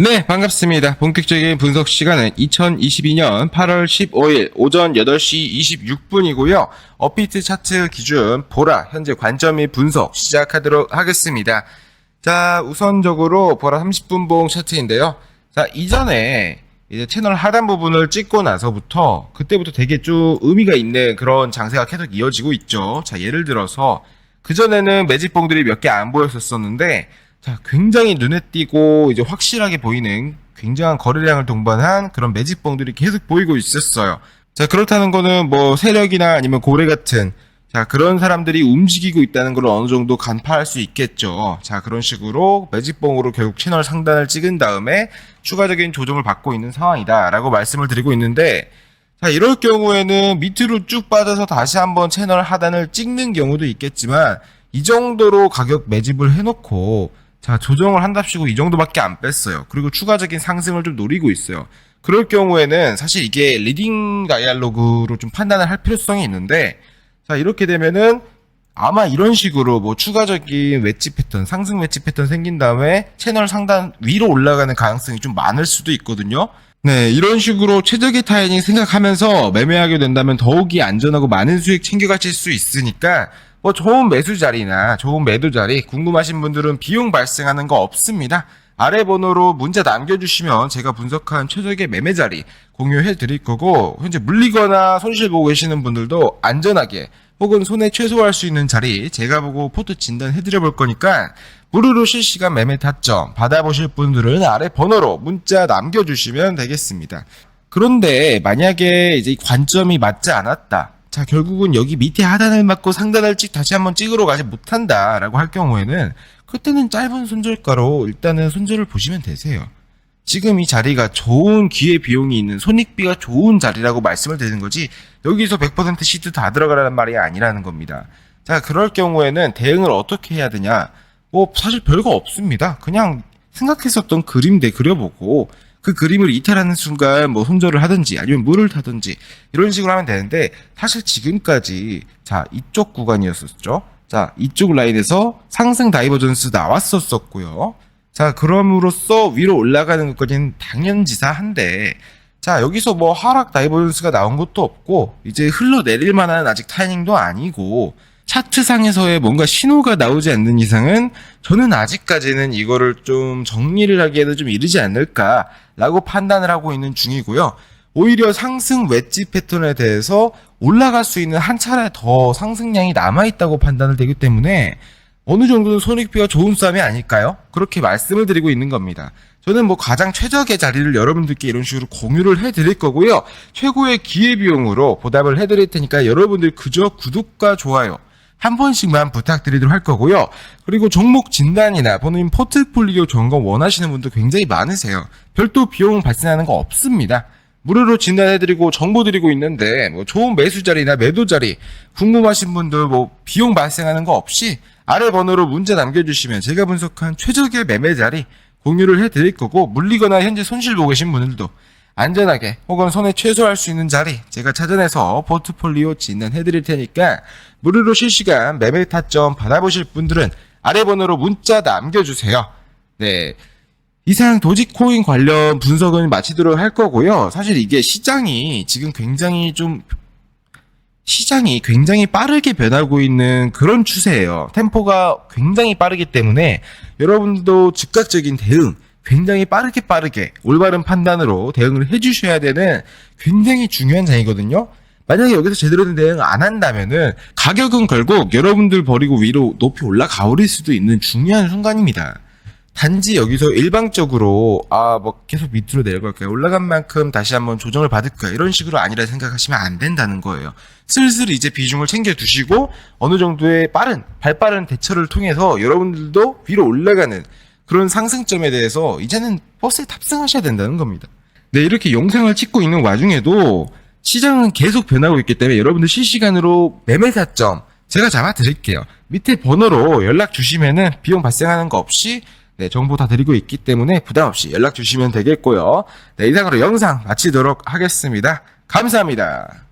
네, 반갑습니다. 본격적인 분석 시간은 2022년 8월 15일 오전 8시 26분이고요. 업비트 차트 기준 보라 현재 관점 및 분석 시작하도록 하겠습니다. 자, 우선적으로 보라 30분 봉 차트인데요. 자, 이전에 이제 채널 하단 부분을 찍고 나서부터 그때부터 되게 좀 의미가 있는 그런 장세가 계속 이어지고 있죠. 자, 예를 들어서 그전에는 매직봉들이 몇 개 안 보였었었는데 자, 굉장히 눈에 띄고 이제 확실하게 보이는 굉장한 거래량을 동반한 그런 매직봉들이 계속 보이고 있었어요. 자, 그렇다는 거는 뭐 세력이나 아니면 고래 같은 자, 그런 사람들이 움직이고 있다는 걸 어느 정도 간파할 수 있겠죠. 자, 그런 식으로 매직봉으로 결국 채널 상단을 찍은 다음에 추가적인 조정을 받고 있는 상황이다라고 말씀을 드리고 있는데 자, 이럴 경우에는 밑으로 쭉 빠져서 다시 한번 채널 하단을 찍는 경우도 있겠지만 이 정도로 가격 매집을 해놓고 자, 조정을 한답시고 이 정도밖에 안 뺐어요. 그리고 추가적인 상승을 좀 노리고 있어요. 그럴 경우에는 사실 이게 리딩 다이알로그로 좀 판단을 할 필요성이 있는데 자, 이렇게 되면은 아마 이런 식으로 뭐 추가적인 웨지 패턴, 상승 웨지 패턴 생긴 다음에 채널 상단 위로 올라가는 가능성이 좀 많을 수도 있거든요. 네, 이런 식으로 최적의 타이밍 생각하면서 매매하게 된다면 더욱이 안전하고 많은 수익 챙겨가실 수 있으니까 뭐 좋은 매수 자리나 좋은 매도 자리 궁금하신 분들은 비용 발생하는 거 없습니다. 아래 번호로 문자 남겨주시면 제가 분석한 최적의 매매 자리 공유해 드릴 거고 현재 물리거나 손실 보고 계시는 분들도 안전하게 혹은 손에 최소화할 수 있는 자리 제가 보고 포트 진단해 드려 볼 거니까 무료로 실시간 매매 타점 받아보실 분들은 아래 번호로 문자 남겨주시면 되겠습니다. 그런데 만약에 이제 이 관점이 맞지 않았다. 자, 결국은 여기 밑에 하단을 맞고 상단을 찍 다시 한번 찍으러 가지 못한다라고 할 경우에는 그때는 짧은 손절가로 일단은 손절을 보시면 되세요. 지금 이 자리가 좋은 기회 비용이 있는 손익비가 좋은 자리라고 말씀을 드리는 거지 여기서 100% 시트 다 들어가라는 말이 아니라는 겁니다. 자, 그럴 경우에는 대응을 어떻게 해야 되냐? 뭐 사실 별거 없습니다. 그냥 생각했었던 그림 대 그려보고 그 그림을 이탈하는 순간 뭐 손절을 하든지 아니면 물을 타든지 이런 식으로 하면 되는데 사실 지금까지 자 이쪽 구간이었었죠. 자 이쪽 라인에서 상승 다이버전스 나왔었었고요. 자 그럼으로써 위로 올라가는 것까지는 당연지사한데 자 여기서 뭐 하락 다이버전스가 나온 것도 없고 이제 흘러내릴 만한 아직 타이밍도 아니고 차트상에서의 뭔가 신호가 나오지 않는 이상은 저는 아직까지는 이거를 좀 정리를 하기에는 좀 이르지 않을까라고 판단을 하고 있는 중이고요. 오히려 상승 웨지 패턴에 대해서 올라갈 수 있는 한 차례 더 상승량이 남아있다고 판단을 되기 때문에 어느 정도는 손익비가 좋은 싸움이 아닐까요? 그렇게 말씀을 드리고 있는 겁니다. 저는 뭐 가장 최적의 자리를 여러분들께 이런 식으로 공유를 해드릴 거고요. 최고의 기회비용으로 보답을 해드릴 테니까 여러분들 그저 구독과 좋아요 한 번씩만 부탁드리도록 할 거고요. 그리고 종목 진단이나 본인 포트폴리오 점검 원하시는 분도 굉장히 많으세요. 별도 비용 발생하는 거 없습니다. 무료로 진단해드리고 정보 드리고 있는데 뭐 좋은 매수 자리나 매도 자리 궁금하신 분들 뭐 비용 발생하는 거 없이 아래 번호로 문자 남겨주시면 제가 분석한 최적의 매매 자리 공유를 해드릴 거고 물리거나 현재 손실 보고 계신 분들도 안전하게 혹은 손에 최소화할 수 있는 자리 제가 찾아내서 포트폴리오 진단해드릴 테니까 무료로 실시간 매매 타점 받아보실 분들은 아래 번호로 문자 남겨주세요. 네. 이상 도지코인 관련 분석은 마치도록 할 거고요. 사실 이게 시장이 지금 굉장히 좀 시장이 굉장히 빠르게 변하고 있는 그런 추세예요. 템포가 굉장히 빠르기 때문에 여러분도 즉각적인 대응 굉장히 빠르게 빠르게 올바른 판단으로 대응을 해주셔야 되는 굉장히 중요한 장이거든요. 만약에 여기서 제대로 된 대응 안 한다면은 가격은 결국 여러분들 버리고 위로 높이 올라가 버릴 수도 있는 중요한 순간입니다. 단지 여기서 일방적으로 아 뭐 계속 밑으로 내려갈까요? 올라간 만큼 다시 한번 조정을 받을까요? 이런 식으로 아니라 생각하시면 안 된다는 거예요. 슬슬 이제 비중을 챙겨 두시고 어느 정도의 빠른 발빠른 대처를 통해서 여러분들도 위로 올라가는 그런 상승점에 대해서 이제는 버스에 탑승하셔야 된다는 겁니다. 네, 이렇게 영상을 찍고 있는 와중에도 시장은 계속 변하고 있기 때문에 여러분들 실시간으로 매매 사점 제가 잡아 드릴게요. 밑에 번호로 연락 주시면은 비용 발생하는 거 없이 네, 정보 다 드리고 있기 때문에 부담 없이 연락 주시면 되겠고요. 네, 이상으로 영상 마치도록 하겠습니다. 감사합니다.